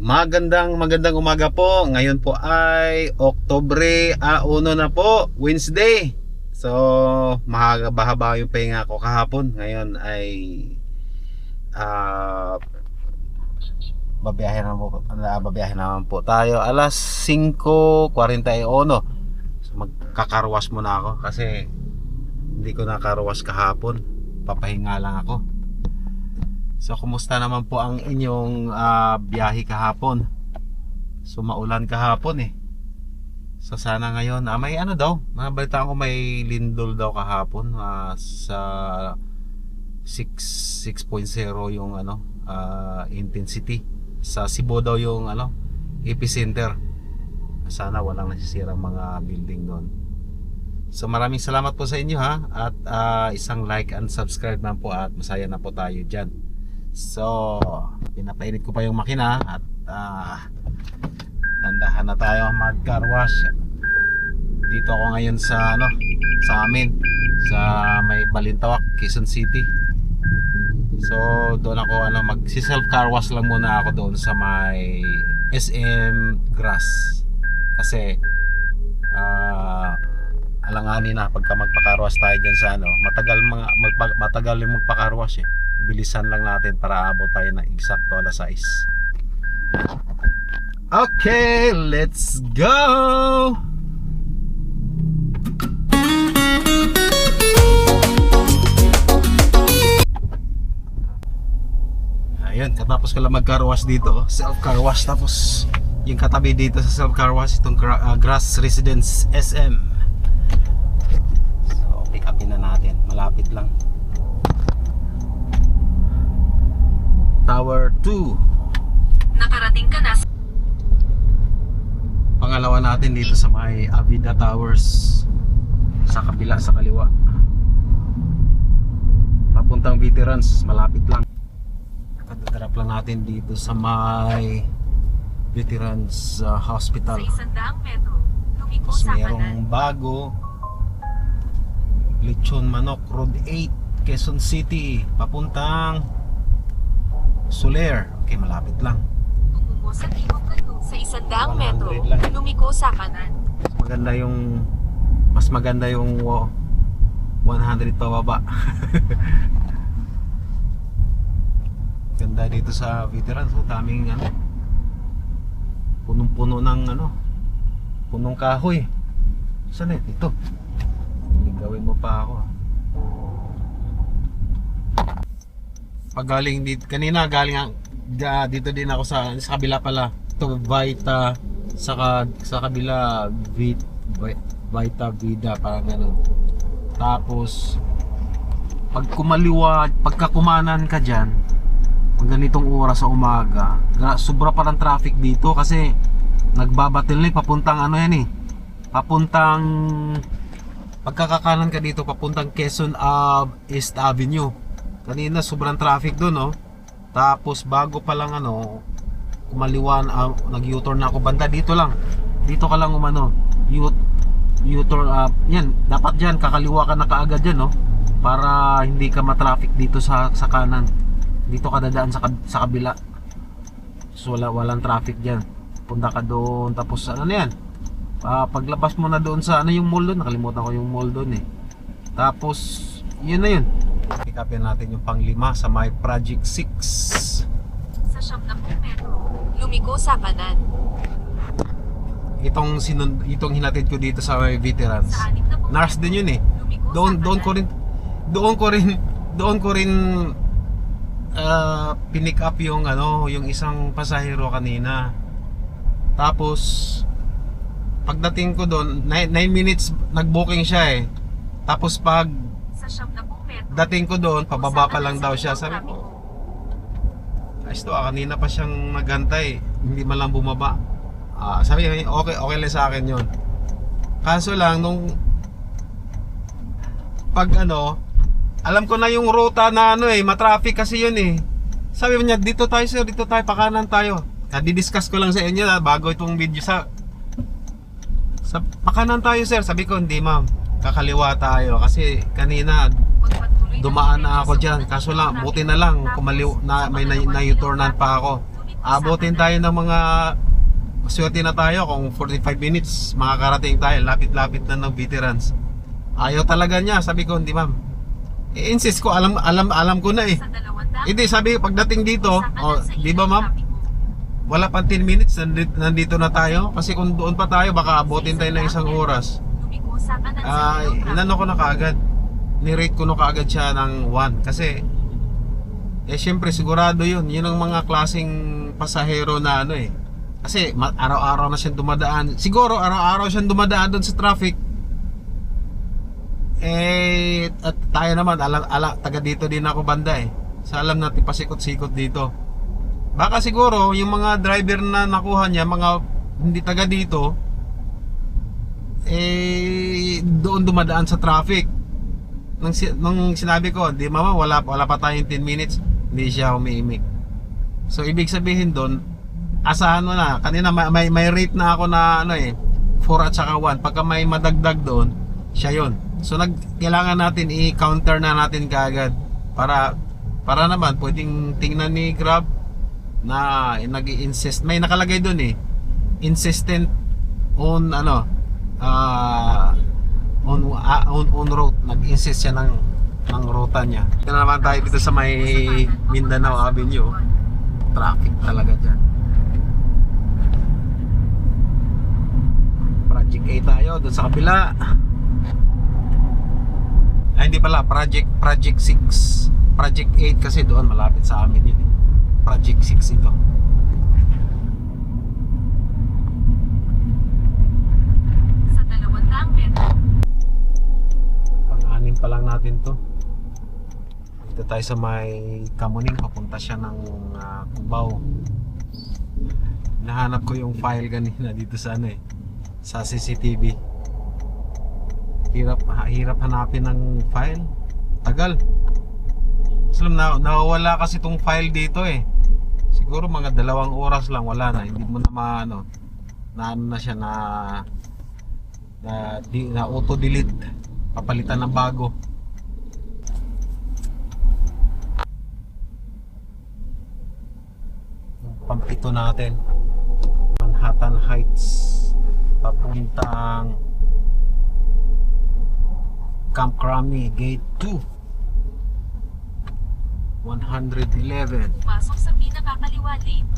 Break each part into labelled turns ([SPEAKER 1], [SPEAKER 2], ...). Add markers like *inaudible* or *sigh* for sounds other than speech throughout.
[SPEAKER 1] Magandang magandang umaga po. Ngayon po ay Oktobre ah, 1 na po, Wednesday. So, mahaba-haba yung pahinga ko kahapon. Ngayon ay ah babiyahe naman po, ah, babiyahe naman po tayo alas 5.41 so magkakarwas muna ako kasi hindi ko nakarwas kahapon papahinga lang ako so kumusta naman po ang inyong ah, biyahe kahapon? So maulan kahapon eh. So sana ngayon ah, may ano daw nabalitaan ko may lindol daw kahapon ah, sa 6 6.0 yung ano ah, intensity. Sa Cebu daw yung ano epicenter sana walang nasisirang mga building doon. So maraming salamat po sa inyo ha? At ah, isang like and subscribe na po at masaya na po tayo dyan so pinapainit ko pa yung makina at ah, nandahan na tayo mag car wash dito ako ngayon sa ano sa amin sa may Balintawak Quezon City So doon ako ano mag self car wash lang muna ako doon sa may SM Grass. Kasi ah alanganin na pagka magpa-car wash tayo diyan sa ano, matagal mga magpa, matagal yung magpa-car wash eh. Bilisan lang natin para abot tayo ng eksakto alas 6. Okay, let's go! Ayun, katapos ko lang mag car wash dito, oh. self car wash tapos yung katabi dito sa self car wash itong ah, Grass Residence SM. So, pick upin na natin, malapit lang. Tower 2.
[SPEAKER 2] Nakarating ka na sa
[SPEAKER 1] Pangalawa natin dito sa may Avida Towers sa kabila sa kaliwa. Papuntang veterans, malapit lang. Kadadrap lang natin dito sa may veterans uh, hospital.
[SPEAKER 2] isandaang metro. Lumiko
[SPEAKER 1] Tapos
[SPEAKER 2] sa kanan.
[SPEAKER 1] bago Lechon Manok Road 8 Quezon City papuntang Soler okay malapit lang
[SPEAKER 2] Tumungo sa timog kanto. Sa isandaang
[SPEAKER 1] 100
[SPEAKER 2] metro.
[SPEAKER 1] lang.
[SPEAKER 2] Lumiko sa kanan.
[SPEAKER 1] mas maganda yung mas maganda yung wow, 100 pababa *laughs* ganda dito sa veterans oh, daming ano punong-puno ng ano punong kahoy saan eh dito gawin mo pa ako ah. Pag galing dito kanina galing da, dito din ako sa sa kabila pala. To Vita sa ka- sa kabila Vit, Vi- Vita Vida parang ganun. Tapos pag kumaliwa pagka kumanan ka dyan pag ganitong oras sa umaga sobra pa ng traffic dito kasi nagbabatil papuntang ano yan eh papuntang pagkakakanan ka dito papuntang Quezon Ave East Avenue kanina sobrang traffic doon no tapos bago pa lang ano kumaliwan uh, nag U-turn na ako banda. Dito lang. Dito ka lang umano. U-turn uh, yan dapat diyan kakaliwa ka na kaagad diyan no para hindi ka ma-traffic dito sa sa kanan. Dito ka dadaan sa sa kabila. So wala walang traffic diyan punta ka doon tapos ano na yan? Ah, paglabas mo na doon sa ano yung mall doon? Nakalimutan ko yung mall doon eh. Tapos yun na yun pick upin natin yung panglima sa my project 6
[SPEAKER 2] Sa siyam na metro. Lumiko sa kanan.
[SPEAKER 1] itong sinun itong hinatid ko dito sa may veterans
[SPEAKER 2] Sa
[SPEAKER 1] nurse din yun eh doon doon ko rin doon ko rin doon ko rin ah, pinick up yung ano yung isang pasahero kanina tapos pagdating ko doon 9 minutes nag-booking siya eh tapos pag
[SPEAKER 2] Sa siyam na metro.
[SPEAKER 1] Dating ko doon pababa pa lang daw siya sabi ko ayos to ah, kanina pa siyang naghantay. Hindi man lang bumaba. Ah, sabi niya okay okay lang sa akin yon kaso lang nung pag ano alam ko na yung ruta na ano eh matraffic kasi yun eh. Sabi niya dito tayo sir dito tayo pakanan tayo. Nadi-discuss ko lang sa inyo na bago itong video sa sa pakanan tayo sir. Sabi ko hindi ma'am. Kakaliwa tayo. Kasi kanina dumaan na ako dyan. Kaso lang buti na lang kumaliw na may na,
[SPEAKER 2] pangalawa,
[SPEAKER 1] na pa ako. Abutin tayo ng mga swerte na tayo kung 45 minutes makakarating tayo. Lapit-lapit na ng veterans. Ayaw talaga niya. Sabi ko hindi ma'am. I-insist ko alam alam alam ko na eh. Hindi sabi pagdating dito oh, di ba ma'am? Wala pang 10 minutes nandito, nandito na tayo. Kasi kung doon pa tayo baka abutin tayo ng isang oras.
[SPEAKER 2] Ilang trapiko.
[SPEAKER 1] inano ko na kaagad nirate ko na kaagad siya ng 1 kasi eh syempre sigurado yun. Yun ang mga klaseng pasahero na ano eh. Kasi araw-araw na siyang dumadaan. Siguro araw-araw siyang dumadaan doon sa traffic. Eh at tayo naman alam, ala, taga dito din ako banda eh. Sa alam natin pasikot-sikot dito. Baka siguro yung mga driver na nakuha niya mga hindi taga dito eh doon dumadaan sa traffic nung, si- nung sinabi ko di mama wala, wala pa tayong 10 minutes. Hindi siya umiimik. So ibig sabihin doon asahan mo na. Kanina may, may, may rate na ako na ano eh 4 at saka 1 pagka may madagdag doon siya yon so nag, kailangan natin i-counter na natin kaagad para para naman pwedeng tingnan ni Grab na nag insist may nakalagay doon eh insistent on ano ah on, ah, on on route. Nag-insist siya ng ng ruta niya. Ito na naman tayo dito sa may Mindanao Avenue. Traffic talaga dyan. Project 8 tayo doon sa kabila. Ay hindi pala. Project Project 6 Project 8 kasi doon malapit sa amin yun eh. Project 6 ito
[SPEAKER 2] Sa dalawang daang metro.
[SPEAKER 1] Pang-anim pa lang natin to. Dito tayo sa may Kamuning, papunta siya ng ah, Cubao. Nahanap ko yung file kanina dito sa ano eh, sa CCTV. Hirap, hirap hanapin ng file. Tagal. Islam na nawawala kasi tong file dito eh. Siguro mga dalawang oras lang wala na. Hindi mo na maano na ano na siya na na, di, na auto delete papalitan ng bago Pampito natin. Manhattan Heights papuntang Camp Crami Gate 2 111
[SPEAKER 2] Pumasok sa pinakakaliwa lane.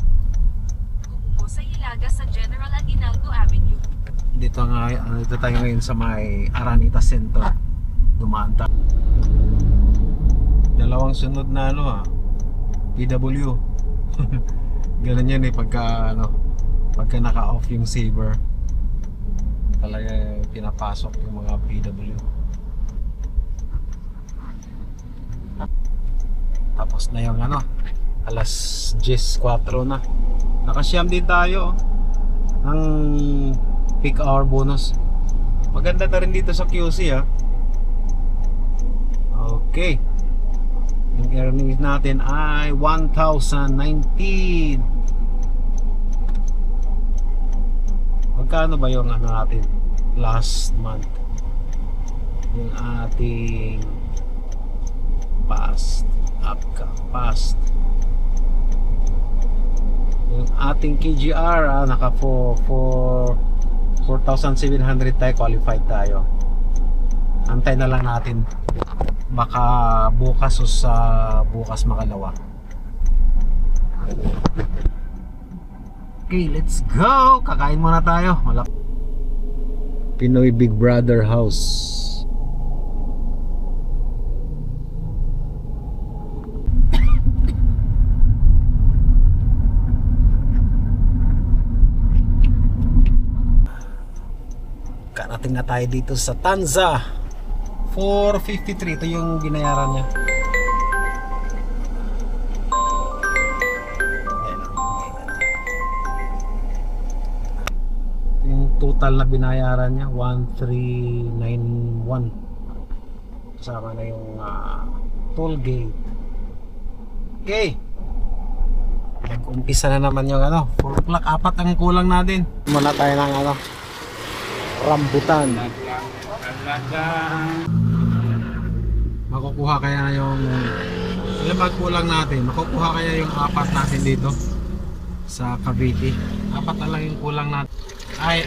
[SPEAKER 2] Tumungo sa Hilaga sa General Aguinaldo Avenue.
[SPEAKER 1] dito nga ano, dito tayo ngayon sa may Aranita Center. Dumaan tayo dalawang sunod na ano ah PW *laughs* ganun yan eh pagka ano pagka naka off yung saver talaga pinapasok yung mga PW tapos na yung ano alas 10.04 na nakasyam din tayo oh ang peak hour bonus. Maganda na rin dito sa QC ha. Okay. Yung earnings natin ay 1,019. Magkano ba yung ano natin last month? Yung ating past upcome past. Yung ating KGR ah, naka 4 4,700 tayo qualified tayo. Antay na lang natin. Baka bukas o sa bukas makalawa okay let's go. Kakain muna tayo. Malap Pinoy Big Brother House. Karating na tayo dito sa Tanza. 453 ito yung binayaran niya total na binayaran niya 1391 kasama na yung ah, toll gate okay Nag-umpisa na naman yung ano 4 o'clock apat ang kulang natin muna tayo ng ano rambutan. Makukuha kaya yung ilan ba kulang natin? Makukuha kaya yung apat natin dito? sa Cavite. Apat na lang yung kulang natin. Ay,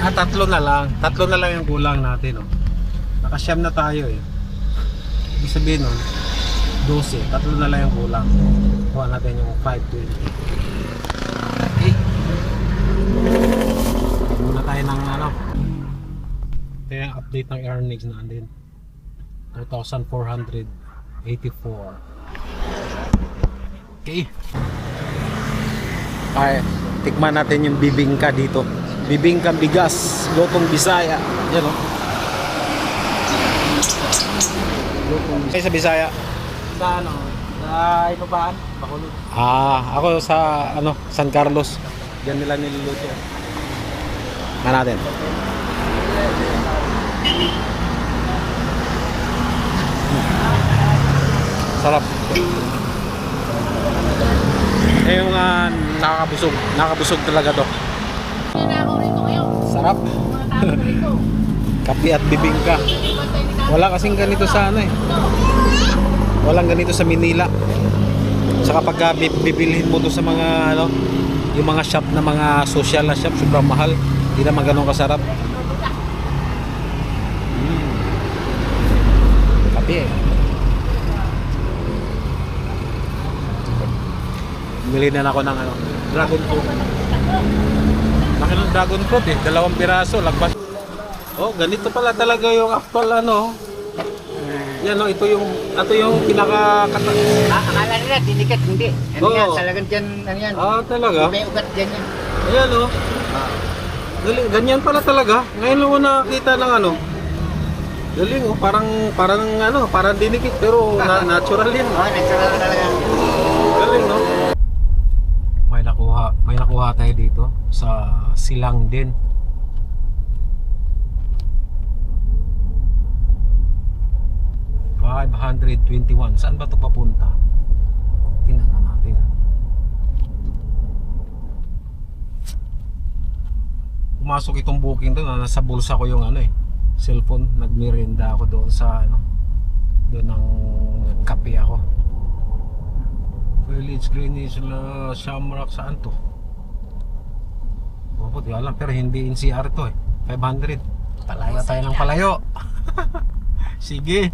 [SPEAKER 1] ah, tatlo na lang. Tatlo na lang yung kulang natin. Oh. Nakasyam na tayo eh. Ibig sabihin nun, 12. Tatlo na lang yung kulang. Kuha natin yung 520. Okay. Muna tayo ng ano. Ito yung update ng earnings na andin. 2,484. Okay. Ay, tikman natin yung bibingka dito. Bibingka bigas, lutong Bisaya. Yan o. Lutong Bisaya. sa Bisaya?
[SPEAKER 3] Sa ano? Sa Inubaan? Bacolod.
[SPEAKER 1] Ah, ako sa ano, San Carlos. Diyan nila niluluto. Na natin. Sarap. Eh yung ah, nakakabusog. Nakakabusog talaga to.
[SPEAKER 3] Hindi na ako rito ngayon.
[SPEAKER 1] Sarap. *laughs* Kape at bibingka. Wala kasing ganito sa ano eh. Walang ganito sa Manila. Saka pagka bi- bibilhin mo to sa mga ano, yung mga shop na mga social na shop, sobrang mahal. Hindi naman ganun kasarap. Mm. Kape eh. Bumili na ako ng ano, dragon fruit. Laki ng dragon fruit eh, dalawang piraso, lagpas. Oh, ganito pala talaga yung actual ano. Yan oh, ito yung ito yung pinaka
[SPEAKER 3] Ah, akala nila, dinikit. Hindi. Ano
[SPEAKER 1] Oo.
[SPEAKER 3] yan? Talagang dyan, ano yan?
[SPEAKER 1] Ah, talaga.
[SPEAKER 3] May ugat dyan yan.
[SPEAKER 1] Ayan oh. Galing, ganyan pala talaga. Ngayon lang ako nakakita ng ano. Galing oh, parang parang ano, parang dinikit pero na, natural yan. *laughs*
[SPEAKER 3] Oo, natural talaga.
[SPEAKER 1] Galing no. May nakuha, tayo dito sa Silang din. Five hundred twenty-one. Saan ba ito papunta? Tingnan natin. Pumasok itong booking to na nasa bulsa ko yung ano eh cellphone nagmirinda ako doon sa ano doon ng kape ako Village Greenwich la Shamrock saan to? Opo, di alam pero hindi NCR to eh. 500. Palayo tayo ng palayo. *laughs* Sige.